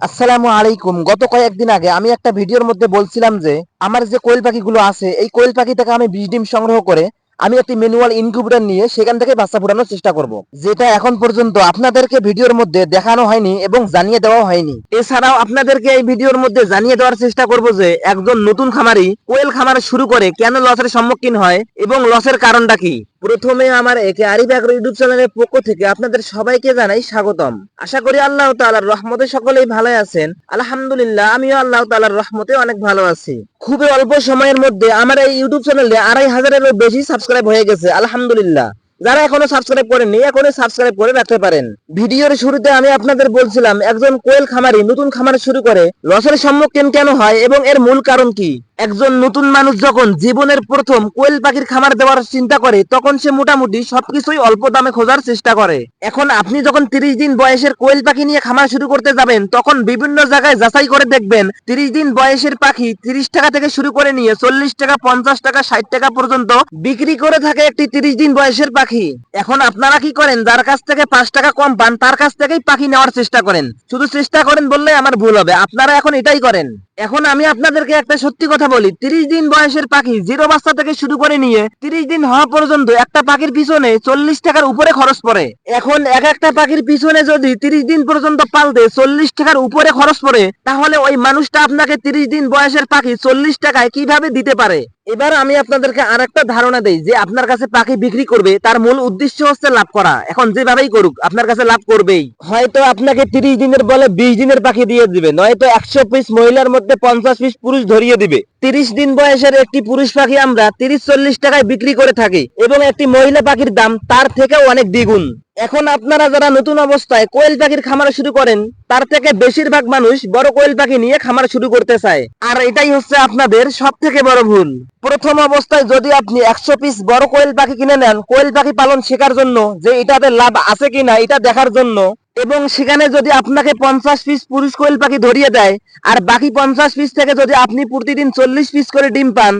আসসালামু আলাইকুম। গত কয়েকদিন আগে আমি একটা ভিডিওর মধ্যে বলছিলাম যে, আমার যে কোয়েল পাখিগুলো আছে, এই কোয়েল পাখি থেকে আমি বিশ ডিম সংগ্রহ করে আমি একটি ম্যানুয়াল ইনকিউবেটর নিয়ে সেখান থেকে বাচ্চা ফোটানোর চেষ্টা করব। যেটা এখন পর্যন্ত আপনাদেরকে ভিডিওর মধ্যে দেখানো হয়নি এবং জানিয়ে দেওয়া হয়নি। এছাড়াও আপনাদেরকে এই ভিডিওর মধ্যে জানিয়ে দেওয়ার চেষ্টা করব যে, একজন নতুন খামারি কোয়েল খামার শুরু করে কেন লসের সম্মুখীন হয় এবং লসের কারণটা কি? প্রথমে আমার একে আরিফ আগ্রো ইউটিউব চ্যানেলের পক্ষ থেকে আপনাদের সবাইকে জানাই স্বাগতম। আশা করি আল্লাহ তালার রহমতে সকলেই ভালো আছেন। আলহামদুলিল্লাহ, আমিও আল্লাহ তালার রহমতে অনেক ভালো আছি। খুবই অল্প সময়ের মধ্যে আমার এই ইউটিউব চ্যানেলে আড়াই হাজারেরও বেশি সাবস্ক্রাইব হয়ে গেছে, আলহামদুলিল্লাহ। যারা এখনও সাবস্ক্রাইব করেননি, এখনই সাবস্ক্রাইব করে রাখতে পারেন। ভিডিওর শুরুতে আমি আপনাদের বলছিলাম, একজন কোয়েল খামারি নতুন খামার শুরু করে লসের সম্মুখীন কেন হয় এবং এর মূল কারণ কি? একজন নতুন মানুষ যখন জীবনের প্রথম কোয়েল পাখির খামার দেওয়ার চিন্তা করে, তখন সে মোটামুটি সবকিছুই অল্প দামে খোঁজার চেষ্টা করে। এখন আপনি যখন তিরিশ দিন বয়সের কোয়েল পাখি নিয়ে খামার শুরু করতে যাবেন, তখন বিভিন্ন জায়গায় যাচাই করে দেখবেন, তিরিশ দিন বয়সের পাখি তিরিশ টাকা থেকে শুরু করে নিয়ে চল্লিশ টাকা, পঞ্চাশ টাকা, ষাট টাকা পর্যন্ত বিক্রি করে থাকে একটি তিরিশ দিন বয়সের পাখি। এখন আপনারা কি করেন, যার কাছ থেকে পাঁচ টাকা কম পান, তার কাছ থেকেই পাখি নেওয়ার চেষ্টা করেন। শুধু চেষ্টা করেন বললে আমার ভুল হবে। আপনারা এখন এটাই করেন। এখন আমি আপনাদেরকে একটা সত্যি কথা বলি। তিরিশ দিন বয়সের পাখি জিরো বাচ্চা থেকে শুরু করে নিয়ে তিরিশ দিন হওয়া পর্যন্ত একটা পাখির পিছনে চল্লিশ টাকার উপরে খরচ পড়ে। এখন এক একটা পাখির পিছনে যদি তিরিশ দিন পর্যন্ত পালতে চল্লিশ টাকার উপরে খরচ পড়ে, তাহলে ওই মানুষটা আপনাকে তিরিশ দিন বয়সের পাখি চল্লিশ টাকায় কীভাবে দিতে পারে? এবার আমি আপনাদেরকে আর একটা ধারণা দেই, যে আপনার কাছে পাখি বিক্রি করবে, তার মূল উদ্দেশ্য হচ্ছে লাভ করা। এখন যেভাবেই করুক, আপনার কাছে লাভ করবেই। হয়তো আপনাকে তিরিশ দিনের বলে বিশ দিনের পাখি দিয়ে দিবে, নয়তো একশো পিস মহিলার মধ্যে পঞ্চাশ পিস পুরুষ ধরিয়ে দিবে। তিরিশ দিন বয়সের একটি পুরুষ পাখি আমরা তিরিশ চল্লিশ টাকায় বিক্রি করে থাকি, এবং একটি মহিলা পাখির দাম তার থেকেও অনেক দ্বিগুণ। এখন আপনারা যারা নতুন অবস্থায় কোয়েল পাখির খামার শুরু করেন, তার থেকে বেশিরভাগ মানুষ বড় কোয়েল পাখি নিয়ে খামার শুরু করতে চায়। আর এটাই হচ্ছে আপনাদের সব থেকে বড় ভুল। প্রথম অবস্থায় যদি আপনি একশো পিস বড় কোয়েল পাখি কিনে নেন, কোয়েল পাখি পালন শেখার জন্য যে এটাতে লাভ আছে কিনা, এটা দেখার জন্য এবং সেখানে যদি আপনাকে পঞ্চাশ পিস পুরুষ কোয়েল পাখি ধরিয়ে দেয়, আর বাকি পঞ্চাশ পিস থেকে যদি আপনি প্রতিদিন চল্লিশ পিস করে ডিম পান,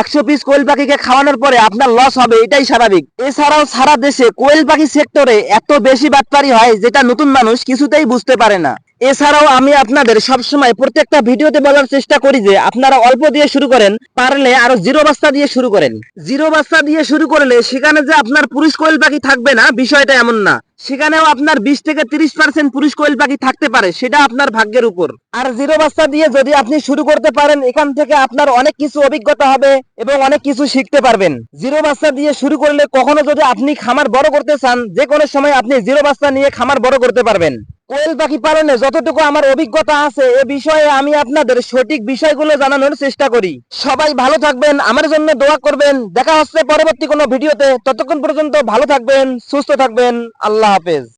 একশো পিস কোয়েল পাখিকে খাওয়ানোর পরে আপনার লস হবে, এটাই স্বাভাবিক। এছাড়াও সারা দেশে কোয়েল পাখি সেক্টরে এত বেশি বাটপারি হয়, যেটা নতুন মানুষ কিছুতেই বুঝতে পারে না। এছাড়াও আমি আপনাদের সবসময় প্রত্যেকটা ভিডিওতে বলার চেষ্টা করি যে, আপনারা অল্প দিয়ে শুরু করেন, পারলে আরও জিরো বাস্তা দিয়ে শুরু করেন। জিরো বাস্তা দিয়ে শুরু করলে সেখানে যে আপনার পুরুষ কোয়েল পাখি থাকবে না, বিষয়টা এমন না। সেখানেও আপনার বিশ থেকে তিরিশ পার্সেন্ট পুরুষ কোয়েল পাখি থাকতে পারে, সেটা আপনার ভাগ্যের উপর। আর জিরো দিয়ে যদি আপনি শুরু করতে পারেন, এখান থেকে আপনার অনেক কিছু অভিজ্ঞতা হবে এবং অনেক কিছু শিখতে পারবেন। জিরো দিয়ে শুরু করলে কখনো যদি আপনি খামার বড় করতে চান, যে কোনো সময় আপনি জিরো নিয়ে খামার বড় করতে পারবেন। কোয়েল পাখি পালনে যতটুকু আমার অভিজ্ঞতা আছে, এ বিষয়ে আমি আপনাদের সঠিক বিষয়গুলো জানানোর চেষ্টা করি। সবাই ভালো থাকবেন, আমার জন্য দোয়া করবেন। দেখা হচ্ছে পরবর্তী কোনো ভিডিওতে। ততক্ষণ পর্যন্ত ভালো থাকবেন, সুস্থ থাকবেন। আল্লাহ হাফেজ।